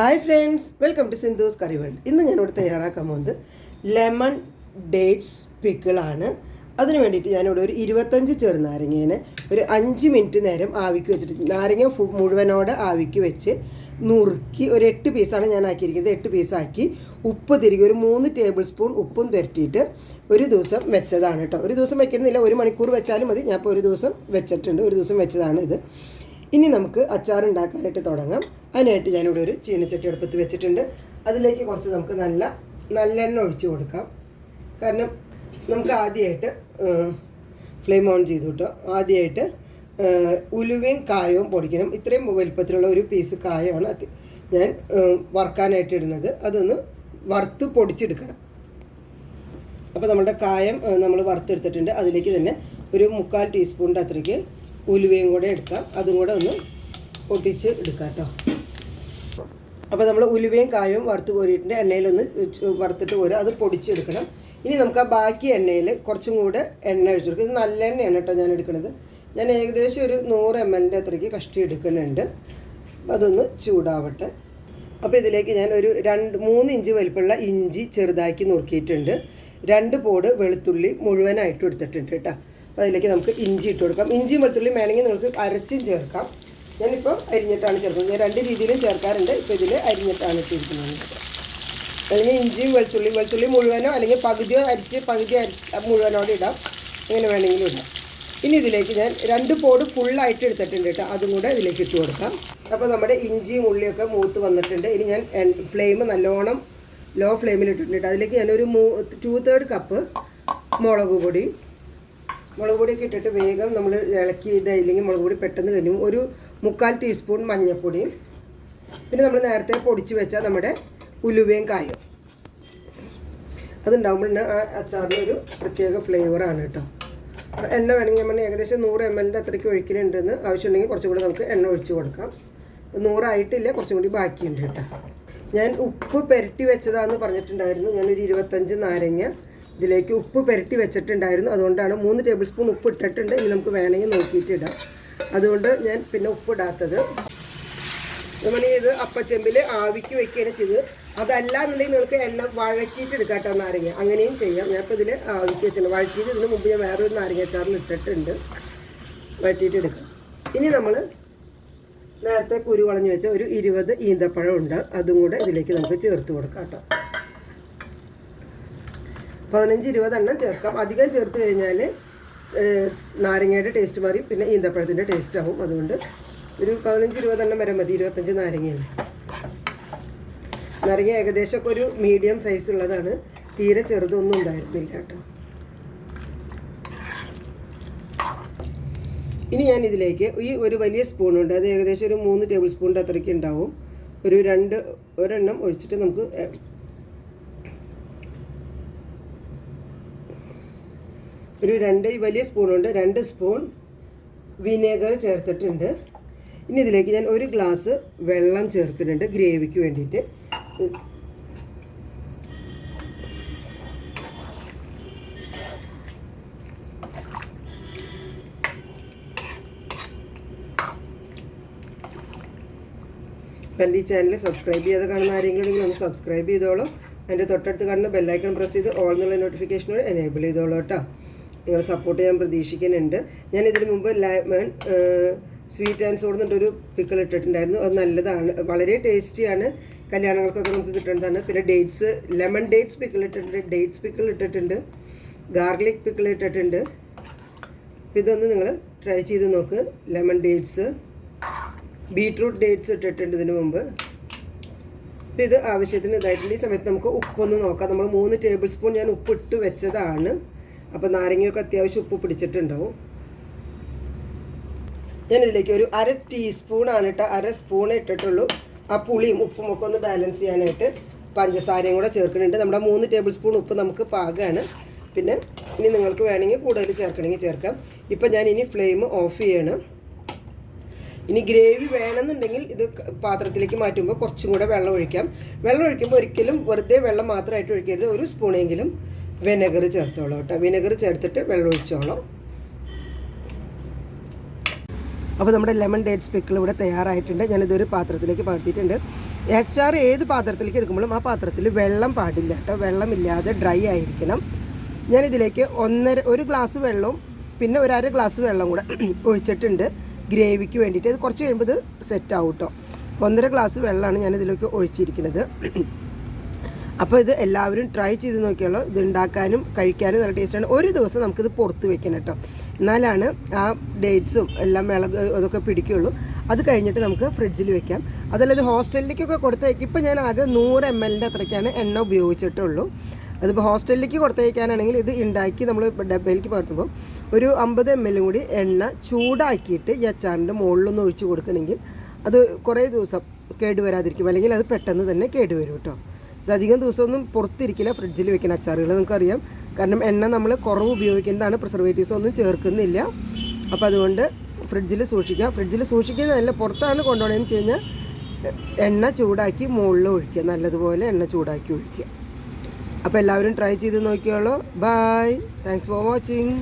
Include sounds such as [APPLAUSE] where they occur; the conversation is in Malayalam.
Hi friends welcome to Sindhu's curry world ഇന്ന് ഞാനിവിടെ തയ്യാറാക്കാൻ പോകുന്നത് ലെമൺ ഡേറ്റ്സ് പിക്കിളാണ് അതിന് വേണ്ടിയിട്ട് ഞാനിവിടെ ഒരു ഇരുപത്തഞ്ച് ചെറുനാരങ്ങേനെ ഒരു അഞ്ച് മിനിറ്റ് നേരം ആവിക്ക് വെച്ചിട്ട് നാരങ്ങ മുഴുവനോടെ ആവിക്ക് വെച്ച് നുറുക്കി ഒരു എട്ട് പീസാണ് ഞാൻ ആക്കിയിരിക്കുന്നത്. എട്ട് പീസാക്കി ഉപ്പ് തിരികെ ഒരു മൂന്ന് ടേബിൾ സ്പൂൺ ഉപ്പും പുരട്ടിയിട്ട് ഒരു ദിവസം വെച്ചതാണ് കേട്ടോ. ഒരു ദിവസം വെക്കുന്നില്ല ഒരു മണിക്കൂർ വെച്ചാലും മതി. ഞാൻ ഇപ്പോൾ ഒരു ദിവസം വെച്ചിട്ടുണ്ട്. ഒരു ദിവസം വെച്ചതാണ് ഇത്. ഇനി നമുക്ക് അച്ചാർ ഉണ്ടാക്കാനായിട്ട് തുടങ്ങാം. അതിനായിട്ട് ഞാനിവിടെ ഒരു ചീനച്ചട്ടി അടുപ്പത്ത് വെച്ചിട്ടുണ്ട്. അതിലേക്ക് കുറച്ച് നമുക്ക് നല്ല നല്ലെണ്ണ ഒഴിച്ചു കൊടുക്കാം. കാരണം നമുക്ക് ആദ്യമായിട്ട് ഫ്ലെയിം ഓൺ ചെയ്തു കേട്ടോ. ആദ്യമായിട്ട് ഉലുവയും കായവും പൊടിക്കണം. ഇത്രയും വലിപ്പത്തിലുള്ള ഒരു പീസ് കായമാണ് ഞാൻ വറുക്കാനായിട്ട് ഇടുന്നത്. അതൊന്ന് വറുത്ത് പൊടിച്ചെടുക്കണം. അപ്പോൾ നമ്മുടെ കായം നമ്മൾ വറുത്തെടുത്തിട്ടുണ്ട്. അതിലേക്ക് തന്നെ ഒരു മുക്കാൽ ടീസ്പൂണിന്റെ അത്രയ്ക്ക് ഉലുവയും കൂടെ എടുക്കാം. അതും കൂടെ ഒന്ന് പൊട്ടിച്ച് എടുക്കാം കേട്ടോ അപ്പോൾ നമ്മൾ ഉലുവയും കായവും വറുത്ത് കോരിയിട്ടുണ്ട്. എണ്ണയിലൊന്ന് വറുത്തിട്ട് കോരുക. അത് പൊടിച്ചെടുക്കണം. ഇനി നമുക്ക് ആ ബാക്കി എണ്ണയിൽ കുറച്ചും കൂടെ എണ്ണ ഒഴിച്ചു ഇത് നല്ല എണ്ണയാണ് കേട്ടോ ഞാൻ എടുക്കുന്നത് ഞാൻ ഏകദേശം ഒരു നൂറ് എം എല്ലിന്റെ അത്രയ്ക്ക് കഷ്ടി എടുക്കുന്നുണ്ട്. അതൊന്ന് ചൂടാവട്ടെ. അപ്പോൾ ഇതിലേക്ക് ഞാൻ ഒരു രണ്ട് മൂന്ന് ഇഞ്ച് വലിപ്പമുള്ള ഇഞ്ചി ചെറുതാക്കി നുറുക്കിയിട്ടുണ്ട്. രണ്ട് പോട് വെളുത്തുള്ളി മുഴുവനായിട്ട് എടുത്തിട്ടുണ്ട് കേട്ടോ. അപ്പോൾ അതിലേക്ക് നമുക്ക് ഇഞ്ചി ഇട്ട് കൊടുക്കാം. ഇഞ്ചിയും വെളുത്തുള്ളിയും വേണമെങ്കിൽ നിങ്ങൾക്ക് അരച്ചും ചേർക്കാം. ഞാനിപ്പോൾ അരിഞ്ഞിട്ടാണ് ചേർക്കുന്നത്. ഞാൻ രണ്ട് രീതിയിലും ചേർക്കാറുണ്ട്. ഇപ്പോൾ ഇതിൽ അരിഞ്ഞിട്ടാണ് ഇട്ടിരിക്കുന്നത്. അല്ലെങ്കിൽ ഇഞ്ചിയും വെളുത്തുള്ളിയും വെളുത്തുള്ളി മുഴുവനോ അല്ലെങ്കിൽ പകുതിയോ അരിച്ച് പകുതി അരിച്ച് മുഴുവനോടെ ഇടാം. എങ്ങനെ വേണമെങ്കിലും ഇടാം. ഇനി ഇതിലേക്ക് ഞാൻ രണ്ട് പോട് ഫുള്ളായിട്ട് എടുത്തിട്ടുണ്ട് കേട്ടോ. അതും കൂടെ ഇതിലേക്ക് ഇട്ട് കൊടുക്കാം. അപ്പോൾ നമ്മുടെ ഇഞ്ചിയും ഉള്ളിയൊക്കെ മൂത്ത് വന്നിട്ടുണ്ട്. ഇനി ഞാൻ ഫ്ലെയിം നല്ലോണം ലോ ഫ്ലെയിമിൽ ഇട്ടിട്ടുണ്ട് അതിലേക്ക് ഞാനൊരു മൂ ടു തേർഡ് കപ്പ് മുളക് പൊടി മുളക് പൊടിയൊക്കെ ഇട്ടിട്ട് വേഗം നമ്മൾ ഇളക്കി ഇതായില്ലെങ്കിൽ മുളക് പൊടി പെട്ടെന്ന് കഴിഞ്ഞു ഒരു മുക്കാൽ ടീസ്പൂൺ മഞ്ഞൾപ്പൊടിയും. പിന്നെ നമ്മൾ നേരത്തെ പൊടിച്ച് വെച്ച നമ്മുടെ ഉലുവയും കായും. അതുണ്ടാകുമ്പോൾ ആ അച്ചാറിന് ഒരു പ്രത്യേക ഫ്ലേവറാണ് കേട്ടോ. എണ്ണ വേണമെങ്കിൽ നമ്മൾ ഏകദേശം നൂറ് എം എല്ലിന്റെ അത്രയ്ക്ക് ഒഴിക്കുന്നുണ്ടെന്ന് ആവശ്യമുണ്ടെങ്കിൽ കുറച്ചും കൂടി നമുക്ക് എണ്ണ ഒഴിച്ച് കൊടുക്കാം. നൂറായിട്ടില്ല കുറച്ചും കൂടി ബാക്കിയുണ്ട് കേട്ടോ. ഞാൻ ഉപ്പ് പെരട്ടി വെച്ചതാന്ന് പറഞ്ഞിട്ടുണ്ടായിരുന്നു. ഞാനൊരു ഇരുപത്തഞ്ച് നാരങ്ങ ഇതിലേക്ക് ഉപ്പ് പെരട്ടി വെച്ചിട്ടുണ്ടായിരുന്നു. അതുകൊണ്ടാണ് മൂന്ന് ടേബിൾ സ്പൂൺ ഉപ്പ് ഇട്ടിട്ടുണ്ട്. ഇനി നമുക്ക് വേണമെങ്കിൽ നോക്കിയിട്ട് ഇടാം. അതുകൊണ്ട് ഞാൻ പിന്നെ ഉപ്പ് ഇടാത്തത്. നമ്മൾ ഇത് അപ്പച്ചെമ്പിൽ ആവിക്ക് വെക്കുകയാണ് ചെയ്ത് അതല്ല എന്നുണ്ടെങ്കിൽ നിങ്ങൾക്ക് എണ്ണ വഴറ്റിയിട്ട് എടുക്കാട്ടോ കേട്ടോ നാരങ്ങ. അങ്ങനെയും ചെയ്യാം. ഞാനിപ്പോൾ ഇതിൽ ആവിക്ക് വെച്ചിട്ടുണ്ട്. വഴറ്റിയിട്ട് ഇതിന് മുമ്പ് ഞാൻ വേറൊരു നാരങ്ങ അച്ചാറിൽ ഇട്ടിട്ടുണ്ട്. വഴറ്റിയിട്ട് എടുക്കാം. ഇനി നമ്മൾ നേരത്തെ കുരു വളഞ്ഞു വെച്ച ഒരു ഇരുപത് ഈന്തപ്പഴം ഉണ്ട് അതും കൂടെ ഇതിലേക്ക് നമുക്ക് ചേർത്ത് കൊടുക്കാം കേട്ടോ. പതിനഞ്ച് ഇരുപതെണ്ണം ചേർക്കാം. അധികം ചേർത്ത് കഴിഞ്ഞാൽ നാരങ്ങയുടെ ടേസ്റ്റ് മാറി പിന്നെ ഈന്തപ്പഴത്തിന്റെ ടേസ്റ്റ് ആവും അതുകൊണ്ട്. ഒരു പതിനഞ്ച് ഇരുപതെണ്ണം വരെ മതി ഇരുപത്തഞ്ച് നാരങ്ങയല്ലേ നാരങ്ങ ഏകദേശം ഒക്കെ ഒരു മീഡിയം സൈസ് ഉള്ളതാണ്. തീരെ ചെറുതൊന്നും ഉണ്ടായിരുന്നില്ല കേട്ടോ. ഇനി ഞാൻ ഇതിലേക്ക് ഈ ഒരു വലിയ സ്പൂണുണ്ട് അത് ഏകദേശം ഒരു മൂന്ന് ടേബിൾ സ്പൂണിന്റെ അത്രയ്ക്ക് ഉണ്ടാവും. ഒരു രണ്ട് ഒരെണ്ണം ഒഴിച്ചിട്ട് നമുക്ക് ഒരു രണ്ട് വലിയ സ്പൂണുണ്ട് രണ്ട് സ്പൂൺ വിനേഗർ ചേർത്തിട്ടുണ്ട്. ഇനി ഇതിലേക്ക് ഞാൻ ഒരു ഗ്ലാസ് വെള്ളം ചേർക്കുന്നുണ്ട് ഗ്രേവിക്ക് വേണ്ടിയിട്ട്. എന്റെ ഈ ചാനൽ സബ്സ്ക്രൈബ് ചെയ്ത് കാണുന്ന ആരെങ്കിലും ഉണ്ടെങ്കിൽ ഒന്ന് സബ്സ്ക്രൈബ് ചെയ്തോളൂ. എന്റെ തൊട്ടടുത്ത് കാണുന്ന ബെല്ലൈക്കൺ പ്രസ് ചെയ്ത് ഓൾ എന്നുള്ള നോട്ടിഫിക്കേഷനോട് എനേബിൾ ചെയ്തോളൂ കേട്ടോ. നിങ്ങൾ സപ്പോർട്ട് ചെയ്യാൻ പ്രതീക്ഷിക്കുന്നുണ്ട്. ഞാൻ ഇതിന് മുമ്പ് ലെമൺ സ്വീറ്റ് ആൻഡ് സോഡ് എന്നിട്ടൊരു പിക്കിൾ ഇട്ടിട്ടുണ്ടായിരുന്നു. അത് നല്ലതാണ്. വളരെ ടേസ്റ്റിയാണ് കല്യാണങ്ങൾക്കൊക്കെ നമുക്ക് കിട്ടേണ്ടതാണ് പിന്നെ ഡേറ്റ്സ് ലെമൺ ഡേറ്റ്സ് പിക്കിൾ ഇട്ടിട്ടുണ്ട്. ഡേറ്റ്സ് പിക്കിൾ ഇട്ടിട്ടുണ്ട്. ഗാർലിക് പിക്കിൾ ഇട്ടിട്ടുണ്ട്. ഇതൊന്ന് നിങ്ങൾ ട്രൈ ചെയ്ത് നോക്ക്. ലെമൺ ഡേറ്റ്സ് ബീട്രൂട്ട് ഡേറ്റ്സ് ഇട്ടിട്ടുണ്ട് ഇതിന് മുമ്പ്. അപ്പോൾ ഇത് ആവശ്യത്തിന് ഇതായിട്ടുണ്ട് ഈ സമയത്ത് നമുക്ക് ഉപ്പൊന്ന് നോക്കാം. നമ്മൾ മൂന്ന് ടേബിൾ സ്പൂൺ ഞാൻ ഉപ്പിട്ട് വെച്ചതാണ്. അപ്പോൾ നാരങ്ങയൊക്കെ അത്യാവശ്യം ഉപ്പ് പിടിച്ചിട്ടുണ്ടാവും. ഞാൻ ഇതിലേക്ക് ഒരു അര ടീസ്പൂണാണ് ഇട്ട അര സ്പൂൺ ഇട്ടിട്ടുള്ളൂ. ആ പുളിയും ഉപ്പും ഒക്കെ ഒന്ന് ബാലൻസ് ചെയ്യാനായിട്ട് പഞ്ചസാരയും കൂടെ ചേർക്കുന്നുണ്ട്. നമ്മുടെ മൂന്ന് ടേബിൾ സ്പൂൺ ഉപ്പ് നമുക്ക് പാകമാണ് പിന്നെ ഇനി നിങ്ങൾക്ക് വേണമെങ്കിൽ കൂടുതൽ ചേർക്കണമെങ്കിൽ ചേർക്കാം. ഇപ്പം ഞാൻ ഇനി ഫ്ലെയിം ഓഫ് ചെയ്യണം. ഇനി ഗ്രേവി വേണമെന്നുണ്ടെങ്കിൽ ഇത് പാത്രത്തിലേക്ക് മാറ്റുമ്പോൾ കുറച്ചും കൂടെ വെള്ളം ഒഴിക്കാം. വെള്ളം ഒഴിക്കുമ്പോൾ ഒരിക്കലും വെറുതെ വെള്ളം മാത്രമായിട്ട് ഒഴിക്കരുത്. ഒരു സ്പൂണെങ്കിലും വിനെഗർ ചേർത്തോളൂ കേട്ടോ. വിനെഗർ ചേർത്തിട്ട് വെള്ളം ഒഴിച്ചോളാം. അപ്പോൾ നമ്മുടെ ലെമൺ ഡേറ്റ്സ് പിക്കിൾ ഇവിടെ തയ്യാറായിട്ടുണ്ട്. ഞാനിതൊരു പാത്രത്തിലേക്ക് പകർത്തിയിട്ടുണ്ട്. അച്ചാർ ഏത് പാത്രത്തിലേക്ക് എടുക്കുമ്പോഴും ആ പാത്രത്തിൽ വെള്ളം പാടില്ല കേട്ടോ. വെള്ളമില്ലാതെ ഡ്രൈ ആയിരിക്കണം. ഞാനിതിലേക്ക് ഒന്നര ഒരു ഗ്ലാസ് വെള്ളവും പിന്നെ ഒരു അര ഗ്ലാസ് വെള്ളം കൂടെ [CLEARS THROAT] ഒഴിച്ചിട്ടുണ്ട്. ഗ്രേവിക്ക് വേണ്ടിയിട്ട്. ഇത് കുറച്ച് കഴിയുമ്പോൾ ഇത് സെറ്റ് ആവും കേട്ടോ. ഒന്നര ഗ്ലാസ് വെള്ളമാണ് ഞാനിതിലേക്ക് ഒഴിച്ചിരിക്കുന്നത്. [CLEARS THROAT] അപ്പോൾ ഇത് എല്ലാവരും ട്രൈ ചെയ്ത് നോക്കിയാലോ. ഇത് ഉണ്ടാക്കാനും കഴിക്കാനും നല്ല ടേസ്റ്റാണ് ഒരു ദിവസം നമുക്കിത് പുറത്ത് വെക്കണം കേട്ടോ. എന്നാലാണ് ആ ഡേറ്റ്സും എല്ലാം മിളക് അതൊക്കെ പിടിക്കുകയുള്ളൂ അത് കഴിഞ്ഞിട്ട് നമുക്ക് ഫ്രിഡ്ജിൽ വെക്കാം. അതല്ല ഇത് ഹോസ്റ്റലിലേക്കൊക്കെ കൊടുത്തേക്ക് ഇപ്പോൾ ഞാൻ ആകെ നൂറ് എം എല്ലിന്റെ അത്രയ്ക്കാണ് എണ്ണ ഉപയോഗിച്ചിട്ടുള്ളൂ. അതിപ്പോൾ ഹോസ്റ്റലിലേക്ക് കൊടുത്തയക്കാനാണെങ്കിൽ ഇത് ഉണ്ടാക്കി നമ്മൾ ഡബയിലേക്ക് പകർത്തുമ്പോൾ ഒരു അമ്പത് എം എല്ലും കൂടി എണ്ണ ചൂടാക്കിയിട്ട് ഈ അച്ചാറിന്റെ മുകളിലൊന്ന് ഒഴിച്ച് കൊടുക്കണമെങ്കിൽ അത് കുറേ ദിവസം കേടുവരാതിരിക്കും. അല്ലെങ്കിൽ അത് പെട്ടെന്ന് തന്നെ കേടുവരും കേട്ടോ. അധികം ദിവസമൊന്നും പുറത്തിരിക്കില്ല ഫ്രിഡ്ജിൽ വെക്കുന്ന അച്ചാറുകൾ നമുക്കറിയാം. കാരണം എണ്ണ നമ്മൾ കുറവ് ഉപയോഗിക്കുന്നതാണ് പ്രിസർവേറ്റീവ്സ് ഒന്നും ചേർക്കുന്നില്ല. അപ്പോൾ അതുകൊണ്ട് ഫ്രിഡ്ജിൽ സൂക്ഷിക്കാം. ഫ്രിഡ്ജിൽ സൂക്ഷിക്കുന്നതല്ല പുറത്താണ് കൊണ്ടുപോകണമെന്ന് വെച്ച് കഴിഞ്ഞാൽ എണ്ണ ചൂടാക്കി മുകളിൽ ഒഴിക്കുക. നല്ലതുപോലെ എണ്ണ ചൂടാക്കി ഒഴിക്കുക. അപ്പോൾ എല്ലാവരും ട്രൈ ചെയ്ത് നോക്കിയോളൂ ബായ് താങ്ക്സ് ഫോർ വാച്ചിങ്